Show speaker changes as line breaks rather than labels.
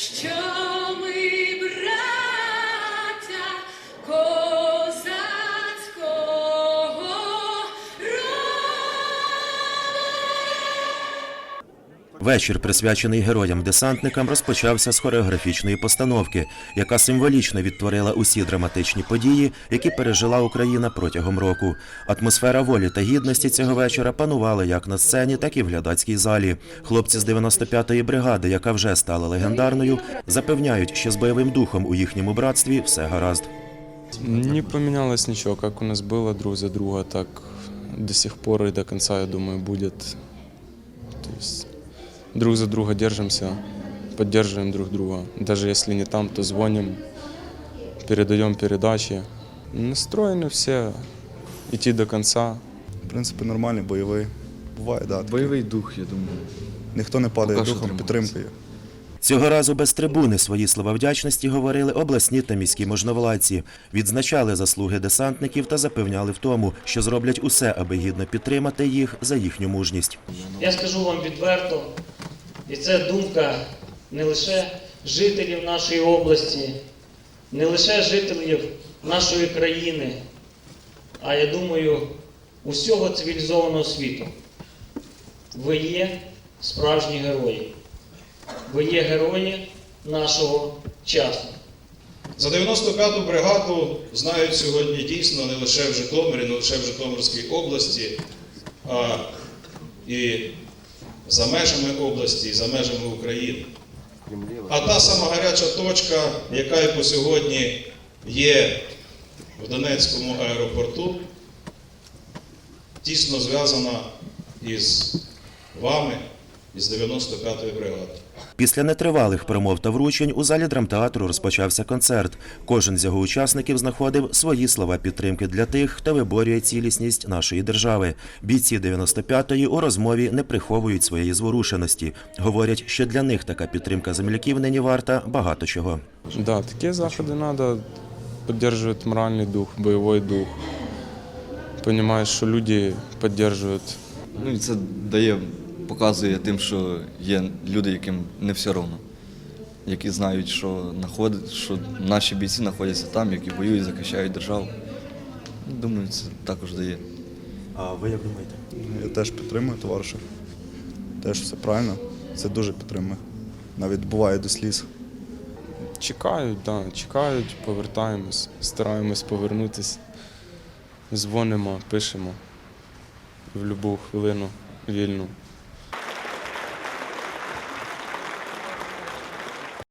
що
Вечір, присвячений героям-десантникам, розпочався з хореографічної постановки, яка символічно відтворила усі драматичні події, які пережила Україна протягом року. Атмосфера волі та гідності цього вечора панувала як на сцені, так і в глядацькій залі. Хлопці з 95-ї бригади, яка вже стала легендарною, запевняють, що з бойовим духом у їхньому братстві все гаразд.
Не поменялось ничего, как у нас было друг за друга, так до сих пор и до конца, я думаю, будет. То есть друг за друга держимся, поддерживаем друг друга. Даже если не там, то звоним, передаем передачи. Настроены все идти до конца.
В принципі, нормальний, бойовий. Буває, да. таке.
Бойовий дух, я думаю.
Ніхто не падає
Поки що
духом,
тримається.
підтримкою.
Цього разу без трибуни свої слова вдячності говорили обласні та міські можновладці, відзначали заслуги десантників та запевняли в тому, що зроблять усе, аби гідно підтримати їх за їхню мужність.
Я скажу вам відверто, і це думка не лише жителів нашої області, не лише жителів нашої країни, а я думаю, усього цивілізованого світу. Ви є справжні герої. Ви є герої нашого часу.
За 95-ту бригаду знають сьогодні дійсно не лише в Житомирі, не лише в Житомирській області, а і за межами області, і за межами України. А та сама гаряча точка, яка і по сьогодні є в Донецькому аеропорту, тісно зв'язана із вами, із 95-ї бригади.
Після нетривалих промов та вручень у залі драмтеатру розпочався концерт. Кожен з його учасників знаходив свої слова підтримки для тих, хто виборює цілісність нашої держави. Бійці 95-ї у розмові не приховують своєї зворушеності. Говорять, що для них така підтримка земляків нині варта багато чого.
Да, такие заходы надо поддерживать моральный дух, боевой дух. Понимаєш, що люди підтримують
Ну і це дає, показує тим, що є люди, яким не все одно. Які знають, що, що наші бійці знаходяться там, які воюють, захищають державу. Думаю, це також дає.
А ви як думаєте?
Я теж підтримую товариша. Теж все правильно. Це дуже підтримує. Навіть буває до сліз.
Чекають, да, чекають, повертаємось, стараємось повернутися. Дзвонимо, пишемо в будь-яку хвилину вільну.